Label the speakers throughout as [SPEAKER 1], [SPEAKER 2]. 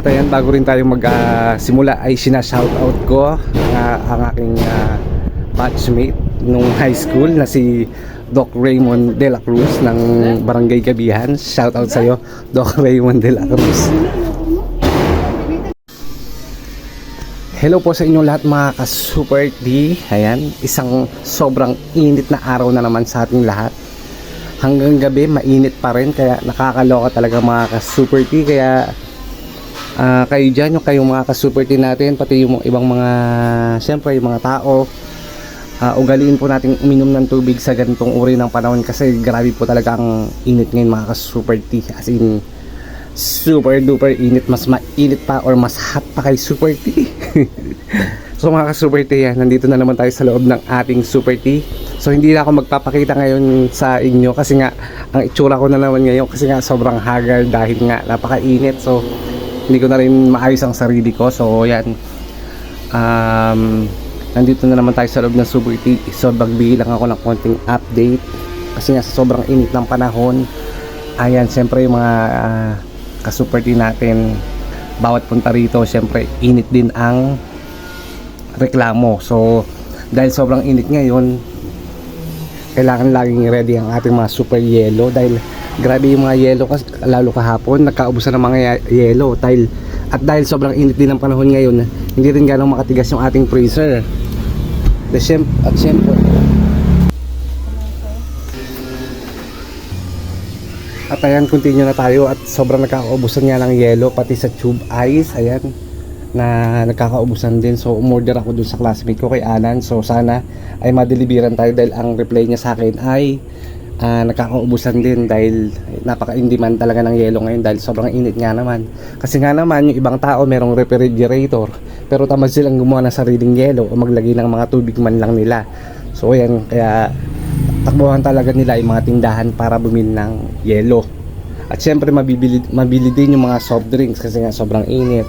[SPEAKER 1] At ayan, bago rin tayo mag-simula ay sinashoutout ko ang, ang aking ah, batchmate nung high school na si Doc Raymond De La Cruz ng Barangay Gabihan. Shoutout sa'yo, Doc Raymond De La Cruz. Hello po sa inyong lahat mga ka-Super D. Ayan, isang sobrang init na araw na naman sa ating lahat. Hanggang gabi, mainit pa rin. Kaya nakakaloka talaga mga ka-Super T. Kaya ah, kayo dyan, yung kayong mga ka-Super T natin, pati yung ibang mga, siyempre yung mga tao, ah, ugaliin po natin uminom ng tubig sa ganitong uri ng panahon kasi grabe po talaga ang init ngayon mga ka-Super T. As in, super duper init. Mas mainit pa or mas hot pa kay Super T so mga ka-Super T yan nandito na naman tayo sa loob ng ating Super T so hindi na ako magpapakita ngayon sa inyo kasi nga ang itsura ko na naman ngayon kasi nga sobrang haggard dahil nga napakainit. So hindi ko na rin maayos ang sarili ko. So yan. Um, nandito na naman tayo sa loob ng Super T so magbigay lang ako ng konting update. Kasi nga sa sobrang init ng panahon ayan siyempre yung mga ah, ka-super team natin bawat punta rito syempre init din ang reklamo. So dahil sobrang init ngayon kailangan laging ready ang ating mga super yellow dahil grabe yung mga yellow kasi lalo kahapon nagkaubusan ng mga ye- yellow dahil at dahil sobrang init din ng panahon ngayon hindi rin ganong makatigas yung ating freezer. The syem- at syempre. At ayan, continue na tayo at sobrang nagkakaubusan nga ng yelo pati sa tube ice, ayan na nagkakaubusan din. So umorder ako dun sa classmate ko kay Alan. So sana ay madeliveran tayo dahil ang reply niya sa akin ay ah, nagkakaubusan din dahil napaka-in-demand talaga ng yelo ngayon dahil sobrang init nga naman kasi nga naman yung ibang tao merong refrigerator pero tamad silang gumawa ng sariling yelo o maglagay ng mga tubig man lang nila so ayan kaya takbuhan talaga nila yung mga tindahan para bumili ng yelo. At syempre mabibili, mabili din yung mga soft drinks kasi nga sobrang init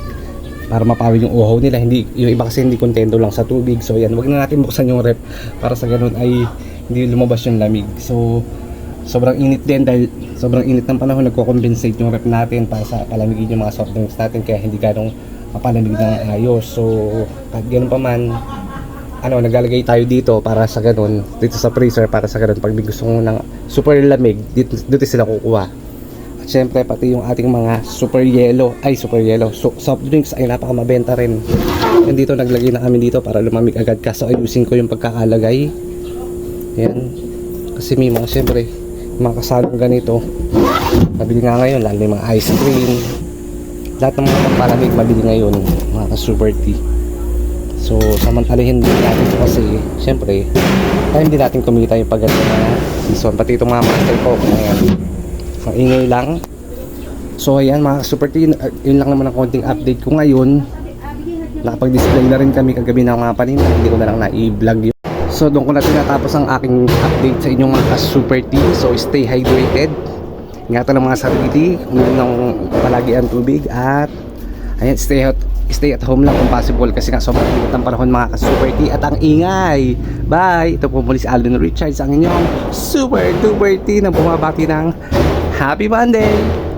[SPEAKER 1] para mapawi yung uhaw nila. Hindi, yung iba kasi hindi kontento lang sa tubig. So yan, wag na natin buksan yung rep para sa ganun ay hindi lumabas yung lamig. So sobrang init din dahil sobrang init ng panahon nagko-compensate yung rep natin para sa palamigin yung mga soft drinks natin kaya hindi ganong mapalamig ng ayos. So kahit ganun pa man, ano, naglalagay tayo dito para sa ganun, dito sa freezer para sa ganun, pag may gusto mo ng super lamig, dito, dito sila kukuha. At syempre, pati yung ating mga super yellow, ay super yellow, so, soft drinks ay napakamabenta rin. Yan dito, naglagay na kami dito para lumamig agad, kaso ayusin ko yung pagkakalagay. Yan. Kasi may mga, syempre, mga kasalong ganito, mabili nga ngayon, lalo yung mga ice cream, lahat ng mga pampalamig mabili ngayon, mga ka-super tea. So, samantalahin din natin ito kasi, syempre, time din natin kumita yung paganda na season. Pati itong mga master ko, ayan. Ang ingay lang. So, ayan mga super team, uh, yun lang naman ang konting update ko ngayon. Nakapag-display na rin kami kagabi ng mga paninda, hindi ko na lang na-i-vlog. So, doon ko na tinatapos ang aking update sa inyong mga super team. So, stay hydrated. Ingatan ng mga sarili, uminom ng palagi ang tubig at ayan, stay out stay at home lang kung possible kasi nga sobrang init ng panahon mga ka-super T at ang ingay. Bye! Ito po muli si Alvin Richards ang inyong super duper T na bumabati ng Happy Monday